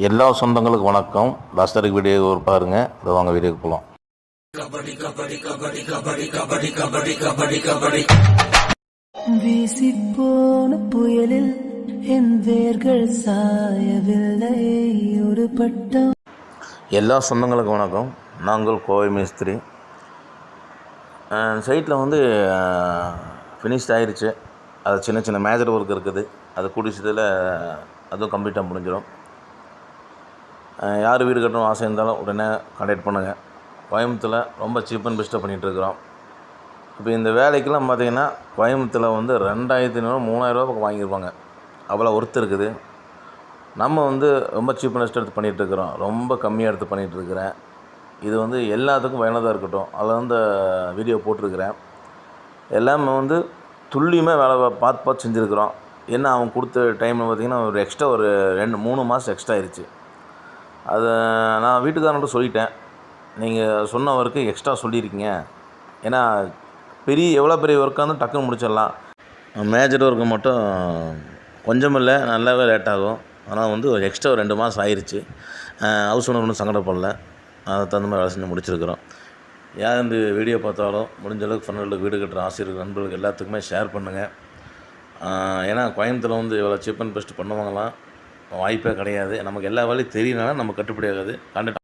எல்லா சொந்தங்களுக்கும் வணக்கம். லாஸ்டருக்கு வீடியோ பாருங்க. இதை வாங்க வீடியோக்கு போகலாம் வீசிப்போன புயலில் என் வேர்கள் சாயவில்லை. ஒரு பட்டம். எல்லா சொந்தங்களுக்கும் வணக்கம். நாங்கள் கோவை மேஸ்திரி. சைட்டில் வந்து ஃபினிஷ்ட் ஆயிருச்சு. அது சின்ன சின்ன மேஜர் ஒர்க் இருக்குது. அது கூடிச்சதில் அதுவும் கம்ப்ளீட்டாக முடிஞ்சிடும் யார் வீடு கட்டணும் ஆசை இருந்தாலும் உடனே கான்டாக்ட் பண்ணுங்கள் கோயம்புத்தூரில் ரொம்ப சீப் அண்ட் பெஸ்ட்டாக பண்ணிகிட்ருக்குறோம் இப்போ இந்த வேலைக்கெல்லாம் பார்த்தீங்கன்னா கோயம்புத்தூரில் வந்து ரெண்டாயிரத்தி ஐநூறு மூணாயிரரூவா பக்கம் வாங்கியிருப்பாங்க. அவ்வளோ ஒர்த்து இருக்குது. நம்ம வந்து ரொம்ப சீப் அண்ட் பெஸ்ட் எடுத்து பண்ணிகிட்ருக்குறோம் ரொம்ப கம்மியாக எடுத்து பண்ணிகிட்டு இருக்கிறேன் இது வந்து எல்லாத்துக்கும் பயனுள்ளதாக இருக்கட்டும். அதில் வந்து வீடியோ போட்டிருக்கிறேன். எல்லாமே வந்து துல்லியமாக வேலை பார்த்து பார்த்து செஞ்சுருக்குறோம். என்ன அவன் கொடுத்த டைமில் பார்த்திங்கன்னா ஒரு எக்ஸ்ட்ரா ஒரு ரெண்டு மூணு மாதம் எக்ஸ்ட்ரா ஆயிடுச்சு அதை நான் வீட்டுக்காரன்ட்ட சொல்லிட்டேன். நீங்கள் சொன்ன ஒர்க்கு எக்ஸ்ட்ரா சொல்லியிருக்கீங்க. ஏன்னா பெரிய எவ்வளோ பெரிய ஒர்க்காக இருந்தால் டக்குன்னு முடிச்சிடலாம். மேஜர் ஒர்க்கு மட்டும் கொஞ்சம் இல்லை நல்லாவே லேட் ஆகும். ஆனால் வந்து ஒரு எக்ஸ்ட்ரா ஒரு ரெண்டு மாதம் ஆயிடுச்சு ஹவுஸ் ஓனர் ஒன்றும் சங்கடப்படல. அதுக்கு தகுந்த மாதிரி வேலை செஞ்சு முடிச்சிருக்கிறோம். யார் இந்த வீடியோ பார்த்தாலும் முடிஞ்ச அளவுக்கு ஃப்ரெண்டுகளுக்கு வீடு கட்டுற ஆசிரியர் நண்பர்களுக்கு எல்லாத்துக்குமே ஷேர் பண்ணுங்கள் ஏன்னா கோயம்புத்தூரில் வந்து இவ்வளோ சீப் அண்ட் பெஸ்ட் பண்ணுவாங்களாம். வாய்ப்பே கிடையாது. நமக்கு எல்லா வேலையும் தெரியலனா நம்ம கட்டுப்படி ஆகாது. கான்டாக்ட்